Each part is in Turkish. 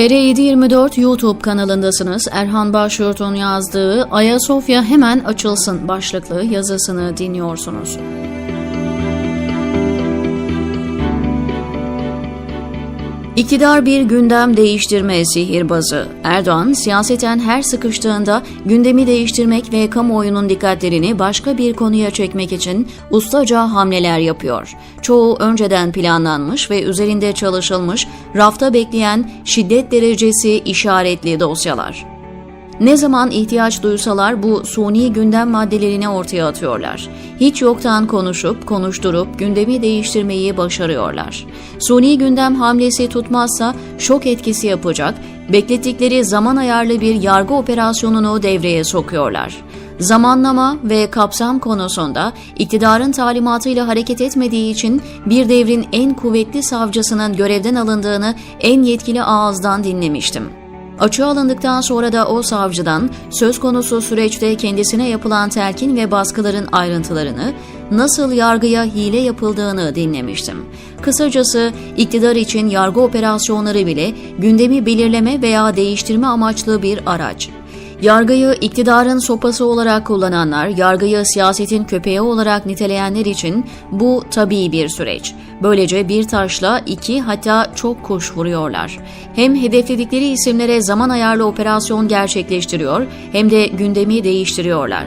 TR724 YouTube kanalındasınız. Erhan Başyurt'un yazdığı Ayasofya hemen açılsın başlıklı yazısını dinliyorsunuz. İktidar bir gündem değiştirme sihirbazı. Erdoğan siyaseten her sıkıştığında gündemi değiştirmek ve kamuoyunun dikkatlerini başka bir konuya çekmek için ustaca hamleler yapıyor. Çoğu önceden planlanmış ve üzerinde çalışılmış, rafta bekleyen şiddet derecesi işaretli dosyalar. Ne zaman ihtiyaç duysalar bu suni gündem maddelerini ortaya atıyorlar. Hiç yoktan konuşup, konuşturup gündemi değiştirmeyi başarıyorlar. Suni gündem hamlesi tutmazsa şok etkisi yapacak, beklettikleri zaman ayarlı bir yargı operasyonunu devreye sokuyorlar. Zamanlama ve kapsam konusunda iktidarın talimatıyla hareket etmediği için bir devrin en kuvvetli savcısının görevden alındığını en yetkili ağızdan dinlemiştim. Açığa alındıktan sonra da o savcıdan söz konusu süreçte kendisine yapılan telkin ve baskıların ayrıntılarını, nasıl yargıya hile yapıldığını dinlemiştim. Kısacası iktidar için yargı operasyonları bile gündemi belirleme veya değiştirme amaçlı bir araç. Yargıyı iktidarın sopası olarak kullananlar, yargıyı siyasetin köpeği olarak niteleyenler için bu tabii bir süreç. Böylece bir taşla iki hatta çok kuş vuruyorlar. Hem hedefledikleri isimlere zaman ayarlı operasyon gerçekleştiriyor hem de gündemi değiştiriyorlar.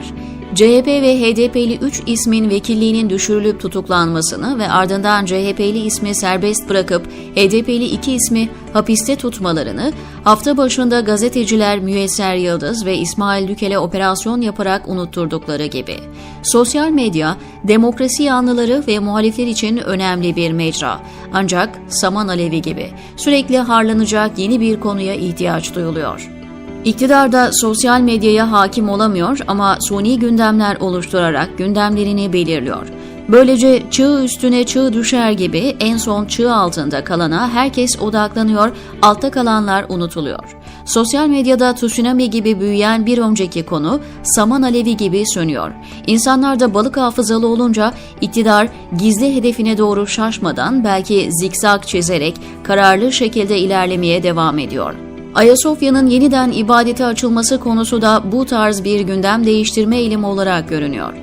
CHP ve HDP'li 3 ismin vekilliğinin düşürülüp tutuklanmasını ve ardından CHP'li ismi serbest bırakıp HDP'li 2 ismi hapiste tutmalarını hafta başında gazeteciler Müyesser Yıldız ve İsmail Dükel'e operasyon yaparak unutturdukları gibi. Sosyal medya, demokrasi yanlıları ve muhalifler için önemli bir mecra. Ancak saman alevi gibi sürekli harlanacak yeni bir konuya ihtiyaç duyuluyor. İktidar da sosyal medyaya hakim olamıyor ama suni gündemler oluşturarak gündemlerini belirliyor. Böylece çığ üstüne çığ düşer gibi en son çığ altında kalana herkes odaklanıyor, altta kalanlar unutuluyor. Sosyal medyada tsunami gibi büyüyen bir önceki konu saman alevi gibi sönüyor. İnsanlar da balık hafızalı olunca iktidar gizli hedefine doğru şaşmadan belki zikzak çizerek kararlı şekilde ilerlemeye devam ediyor. Ayasofya'nın yeniden ibadete açılması konusu da bu tarz bir gündem değiştirme eğilimi olarak görünüyor.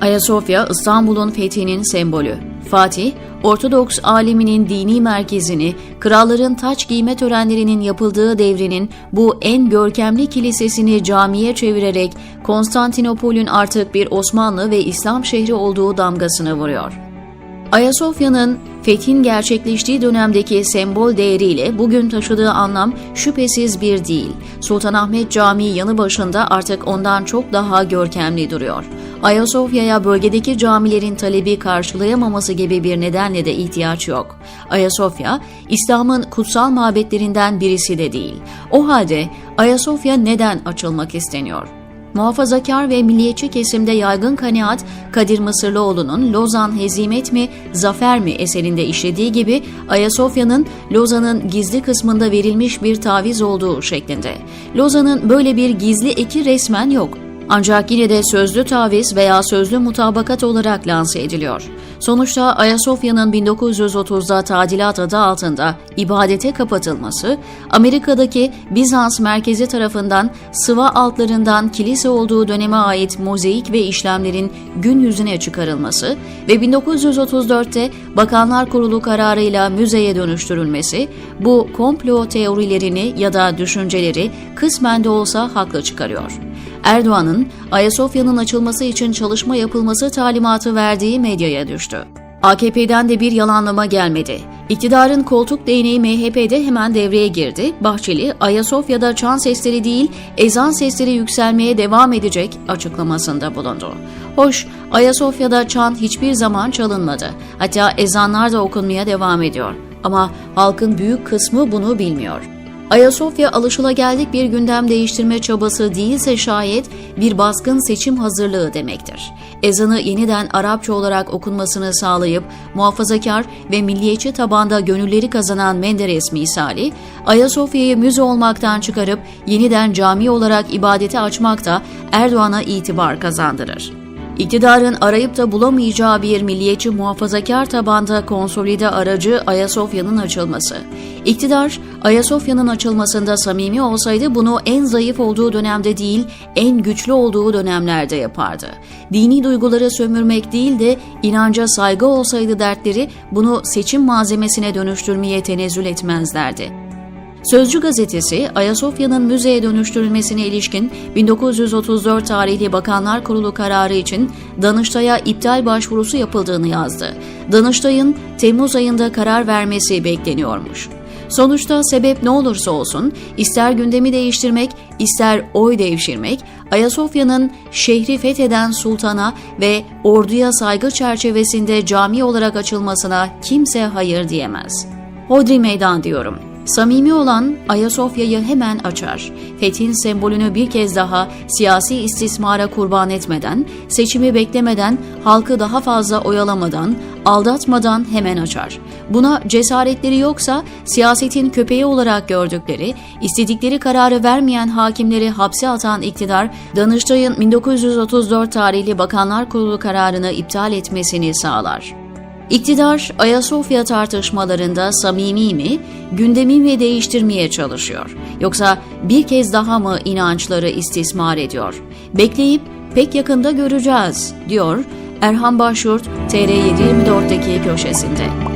Ayasofya, İstanbul'un fethinin sembolü. Fatih, Ortodoks aleminin dini merkezini, kralların taç giyme törenlerinin yapıldığı devrinin bu en görkemli kilisesini camiye çevirerek Konstantinopol'ün artık bir Osmanlı ve İslam şehri olduğu damgasını vuruyor. Ayasofya'nın fethin gerçekleştiği dönemdeki sembol değeriyle bugün taşıdığı anlam şüphesiz bir değil. Sultanahmet Camii yanı başında artık ondan çok daha görkemli duruyor. Ayasofya'ya bölgedeki camilerin talebi karşılayamaması gibi bir nedenle de ihtiyaç yok. Ayasofya, İslam'ın kutsal mabetlerinden birisi de değil. O halde Ayasofya neden açılmak isteniyor? Muhafazakar ve milliyetçi kesimde yaygın kanaat Kadir Mısırlıoğlu'nun Lozan Hezimet mi, Zafer mi eserinde işlediği gibi Ayasofya'nın Lozan'ın gizli kısmında verilmiş bir taviz olduğu şeklinde. Lozan'ın böyle bir gizli eki resmen yok. Ancak yine de sözlü taviz veya sözlü mutabakat olarak lanse ediliyor. Sonuçta Ayasofya'nın 1930'da tadilat adı altında ibadete kapatılması, Amerika'daki Bizans merkezi tarafından sıva altlarından kilise olduğu döneme ait mozaik ve işlemlerin gün yüzüne çıkarılması ve 1934'te Bakanlar Kurulu kararıyla müzeye dönüştürülmesi, bu komplo teorilerini ya da düşünceleri kısmen de olsa haklı çıkarıyor. Erdoğan'ın Ayasofya'nın açılması için çalışma yapılması talimatı verdiği medyaya düştü. AKP'den de bir yalanlama gelmedi. İktidarın koltuk değneği MHP'de hemen devreye girdi. Bahçeli, Ayasofya'da çan sesleri değil, ezan sesleri yükselmeye devam edecek açıklamasında bulundu. Hoş, Ayasofya'da çan hiçbir zaman çalınmadı. Hatta ezanlar da okunmaya devam ediyor. Ama halkın büyük kısmı bunu bilmiyor. Ayasofya alışılageldik bir gündem değiştirme çabası değilse şayet bir baskın seçim hazırlığı demektir. Ezanı yeniden Arapça olarak okunmasını sağlayıp muhafazakar ve milliyetçi tabanda gönülleri kazanan Menderes misali, Ayasofya'yı müze olmaktan çıkarıp yeniden cami olarak ibadete açmak da Erdoğan'a itibar kazandırır. İktidarın arayıp da bulamayacağı bir milliyetçi muhafazakar tabanda konsolide aracı Ayasofya'nın açılması. İktidar, Ayasofya'nın açılmasında samimi olsaydı bunu en zayıf olduğu dönemde değil, en güçlü olduğu dönemlerde yapardı. Dini duyguları sömürmek değil de inanca saygı olsaydı dertleri bunu seçim malzemesine dönüştürmeye tenezzül etmezlerdi. Sözcü gazetesi Ayasofya'nın müzeye dönüştürülmesine ilişkin 1934 tarihli Bakanlar Kurulu kararı için Danıştay'a iptal başvurusu yapıldığını yazdı. Danıştay'ın Temmuz ayında karar vermesi bekleniyormuş. Sonuçta sebep ne olursa olsun ister gündemi değiştirmek, ister oy devşirmek, Ayasofya'nın şehri fetheden sultana ve orduya saygı çerçevesinde cami olarak açılmasına kimse hayır diyemez. Hodri meydan diyorum. Samimi olan Ayasofya'yı hemen açar. Fethin sembolünü bir kez daha siyasi istismara kurban etmeden, seçimi beklemeden, halkı daha fazla oyalamadan, aldatmadan hemen açar. Buna cesaretleri yoksa siyasetin köpeği olarak gördükleri, istedikleri kararı vermeyen hakimleri hapse atan iktidar, Danıştay'ın 1934 tarihli Bakanlar Kurulu kararını iptal etmesini sağlar. İktidar Ayasofya tartışmalarında samimi mi, gündemi mi değiştirmeye çalışıyor? Yoksa bir kez daha mı inançları istismar ediyor? Bekleyip pek yakında göreceğiz, diyor Erhan Başyurt TR724'deki köşesinde.